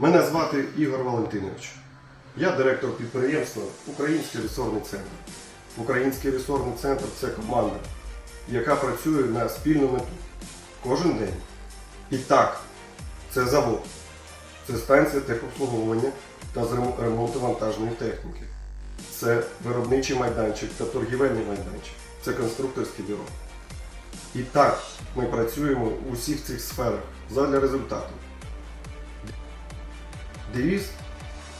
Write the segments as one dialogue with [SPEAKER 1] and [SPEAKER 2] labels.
[SPEAKER 1] Мене звати Ігор Валентинович. Я директор підприємства Український ресурсний центр. Український ресурсний центр це команда, яка працює на спільну мету кожен день. І так, це завод, це станція техобслуговування та ремонту вантажної техніки. Це виробничий майданчик та торгівельний майданчик. Це конструкторське бюро. І так, ми працюємо у всіх цих сферах задля результату. Девіз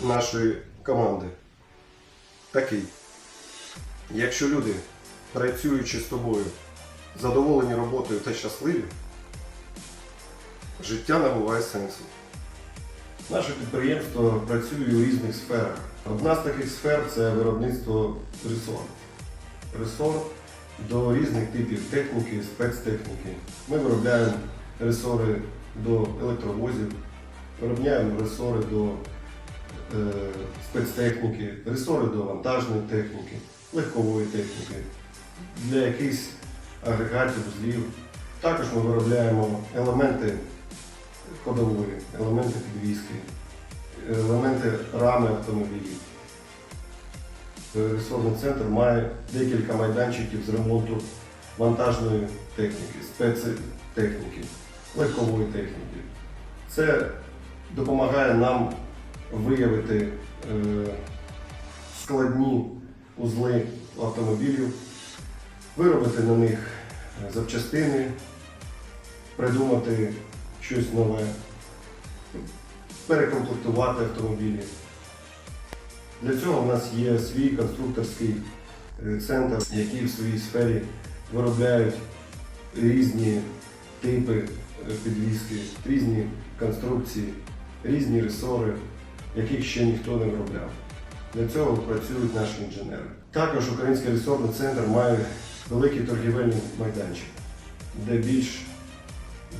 [SPEAKER 1] нашої команди такий. Якщо люди, працюючи з тобою, задоволені роботою та щасливі, життя набуває сенсу. Наше підприємство працює у різних сферах. Одна з таких сфер це виробництво ресор. Ресор до різних типів техніки, спецтехніки. Ми виробляємо ресори до електровозів, виробляємо ресори до е, спецтехніки, ресори до вантажної техніки, легкової техніки, для якихось агрегатів, злів. Також ми виробляємо елементи ходової, елементи підвіски, елементи рами автомобілів. Ресурсний центр має декілька майданчиків з ремонту вантажної техніки, спецтехніки, легкової техніки. Це допомагає нам виявити е, складні узли автомобілів, виробити на них е, запчастини, придумати щось нове, перекомплектувати автомобілі. Для цього в нас є свій конструкторський е, центр, який в своїй сфері виробляють різні типи підвіски, різні конструкції, різні ресори, яких ще ніхто не виробляв. Для цього працюють наші інженери. Також Український ресурсний центр має великий торгівельний майданчик, де більш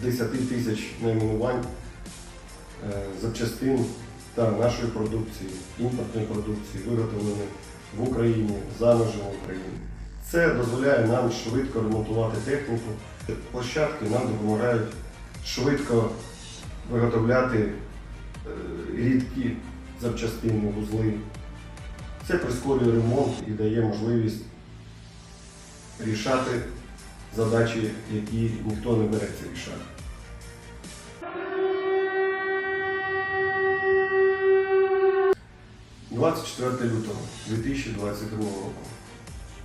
[SPEAKER 1] 10 тисяч найменувань е, запчастин та нашої продукції, імпортної продукції, виготовленої в Україні, за межами України. Це дозволяє нам швидко ремонтувати техніку. Площадки нам допомагають швидко виготовляти рідкі запчастини, вузли. Це прискорює ремонт і дає можливість рішати задачі, які ніхто не береться рішати. – 24 лютого 2022 року.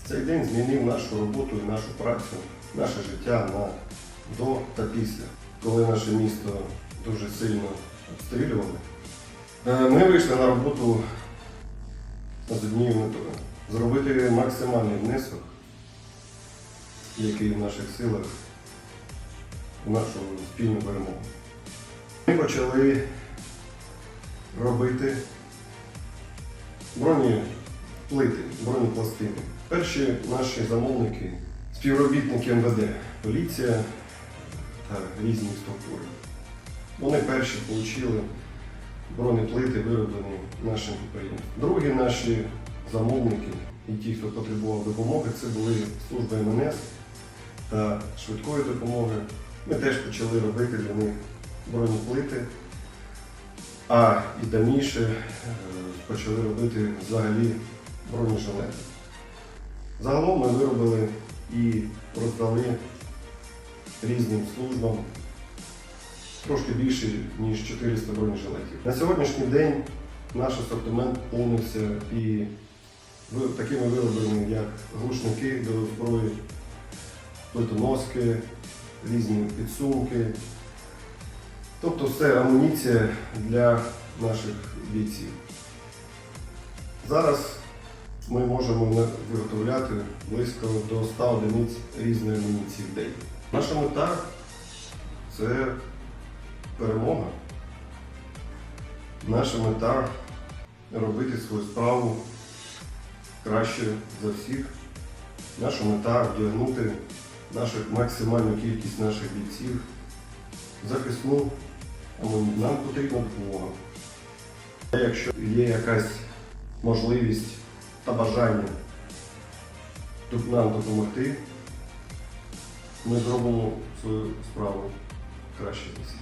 [SPEAKER 1] Цей день змінив нашу роботу і нашу працю, наше життя на до та після, коли наше місто дуже сильно обстрілювали. Е, Ми вийшли на роботу з однією метою зробити максимальний внесок, який в наших силах в нашу спільну перемогу. Ми почали робити бронеплити, бронепластини. Перші наші замовники, співробітники МВД, поліція та різні структури. Вони перші отримали бронеплити, вироблені нашим підприємством. Другі наші замовники і ті, хто потребував допомоги, це були служби МНС та швидкої допомоги. Ми теж почали робити для них бронеплити. А і давніше е, почали робити взагалі бронежилети. Загалом ми виробили і роздали різним службам трошки більше, ніж 400 бронежилетів. На сьогоднішній день наш асортимент повнився і такими виробами, як глушники зброї, плитоноски, різні підсумки. Тобто все амуніція для наших бійців. Зараз ми можемо виготовляти близько до 100 одиниць різної амуніції в день. Наша мета це перемога. Наша мета робити свою справу краще за всіх. Наша мета вдягнути нашу максимальну кількість наших бійців захисну амуніцію. Нам потрібна допомога. Якщо є якась можливість та бажання нам допомогти, ми зробимо свою справу краще за всіх.